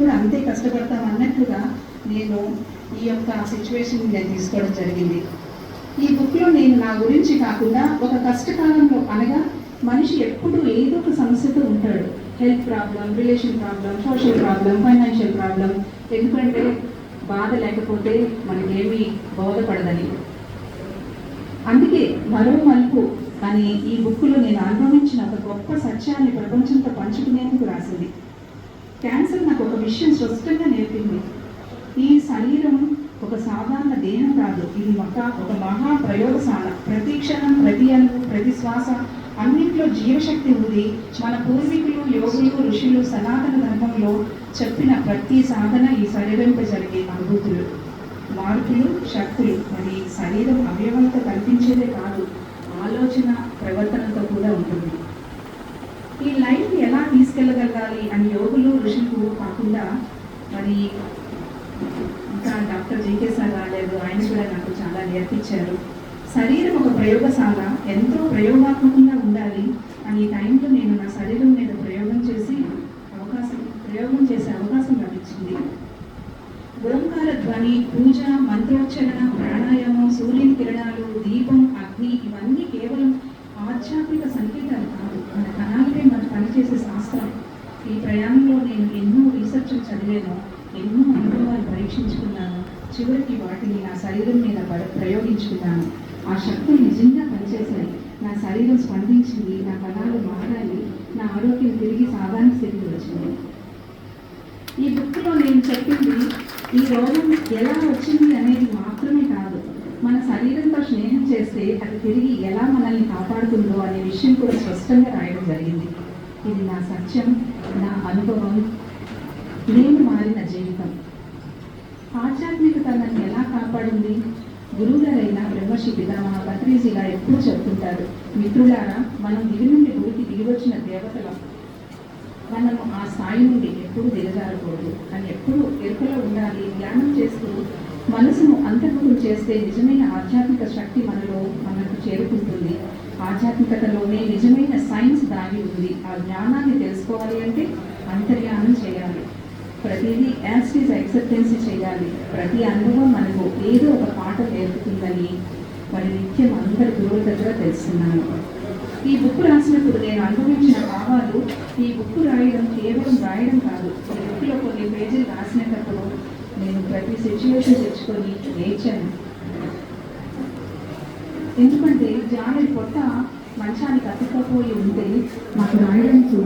కూడా అంతే కష్టపడతాం అన్నట్లుగా నేను ఈ యొక్క సిచ్యువేషన్ నేను తీసుకోవడం జరిగింది. ఈ బుక్లో నేను నా గురించి కాకుండా ఒక కష్టకాలంలో అనగా మనిషి ఎప్పుడు ఏదో ఒక సమస్యతో ఉంటాడు. Health problem relation problem social problem financial problem ఎందుకంటే బాధ లేకపోతే మనకేమీ బోధపడదని. అందుకే మరో మలుపు అని ఈ బుక్లో నేను అనుభవించిన ఒక గొప్ప సత్యాన్ని ప్రపంచంతో పంచుకునేందుకు రాసింది. విషయం స్పష్టంగా నేర్పింది. ఈ శరీరం ఒక సాధారణ దేహం కాదు. ఇది ఒక ఒక మహా ప్రయోగశాల. ప్రతి క్షణం ప్రతి అణువు ప్రతి శ్వాస అన్నింటిలో జీవశక్తి ఉంది. మన పూర్వీకులు యోగులు ఋషులు సనాతన ధర్మంలో చెప్పిన ప్రతి సాధన ఈ శరీరంపై జరిగే అనుభూతులు. మార్పులు శక్తులు. మరి శరీరం అవయవంతో కల్పించేదే కాదు ఆలోచన ప్రవర్తనతో కూడా ఉంటుంది. తీసుకెళ్ళగలగాలి అని యోగులు ఋషులు కాకుండా మరి ఇంకా డాక్టర్ జీకే సార్ రాలేదు. ఆయన కూడా నాకు చాలా నేర్పించారు. శరీరం ఒక ప్రయోగశాల. ఎంతో ప్రయోగాత్మకంగా ఉండాలి అని ఈ టైంలో నేను నా శరీరం మీద ప్రయోగం చేసి అవకాశం ప్రయోగం చేసే అవకాశం లభించింది. ఓంకార ధ్వని పూజ మంత్రోచ్చరణ ప్రాణాయామం సూర్యుని కిరణాలు దీపం అగ్ని ఇవన్నీ కేవలం ఆధ్యాత్మిక సంకేతాలు కాదు. మన కణాలపై మన పనిచేసే శాస్త్రం. ఈ ప్రయాణంలో నేను ఎన్నో రీసెర్చ్ చదివాను ఎన్నో అనుభవాలు పరీక్షించుకున్నాను చివరికి వాటిని నా శరీరం మీద ప్రయోగించుకున్నాను. ఆ శక్తులు నిజంగా పనిచేశాయి. నా శరీరం స్పందించింది నా కణాలు మారాలి నా ఆరోగ్యం తిరిగి సాధారణ స్థితికి వచ్చింది. ఈ బుక్లో నేను చెప్పింది ఈ రోగం ఎలా వచ్చింది అనేది మాత్రమే కాదు. మన శరీరంతో స్నేహం చేస్తే అది తిరిగి ఎలా మనల్ని కాపాడుతుందో అనే విషయం కూడా స్పష్టంగా రాయడం జరిగింది. ఇది నా సత్యం నా అనుభవం. నేను మారిన జీవితం. ఆధ్యాత్మికత నన్ను ఎలా కాపాడింది? గురువుగారైన బ్రహ్మశ్రీ పితామహ భద్రీజీ గారు చెబుతుంటారు చెప్తుంటారు మిత్రులారా మనం దిగి నుండి భూమికి దిగివచ్చిన దేవతలం. మనము ఆ స్థాయి నుండి ఎప్పుడు దిగజారకూడదు. అని ఎప్పుడు ఎరుకలో ఉండాలి ధ్యానం చేస్తూ మనసును అంతర్ముఖం చేస్తే నిజమైన ఆధ్యాత్మిక శక్తి మనలో మనకు చేరుకుంటుంది. ఆధ్యాత్మికతలోనే నిజమైన సైన్స్ దాగి ఉంది. ఆ జ్ఞానాన్ని తెలుసుకోవాలి అంటే అంతర్యానం చేయాలి. ప్రతిదీ యాస్టీస్ యాక్సెప్టెన్స్ చేయాలి. ప్రతి అనుభవం మనకు ఏదో ఒక పాట నేర్పుతుందని మరి నిత్యం అందరి గురువుల దగ్గర తెలుసుకున్నాను ఈ బుక్ రాసినప్పుడు నేను అనుభవించిన భావాలు ఈ బుక్ రాయడం కేవలం రాయడం కాదు ఈ బుక్లో కొన్ని పేజీలు రాసినప్పుడు నేను ప్రతి సిచ్యువేషన్ తెచ్చుకొని లేచాను. ఎందుకంటే జానడి పొట్ట మంచానికి అతుక్కపోయి ఉంటే మాకు రాయడం చూడ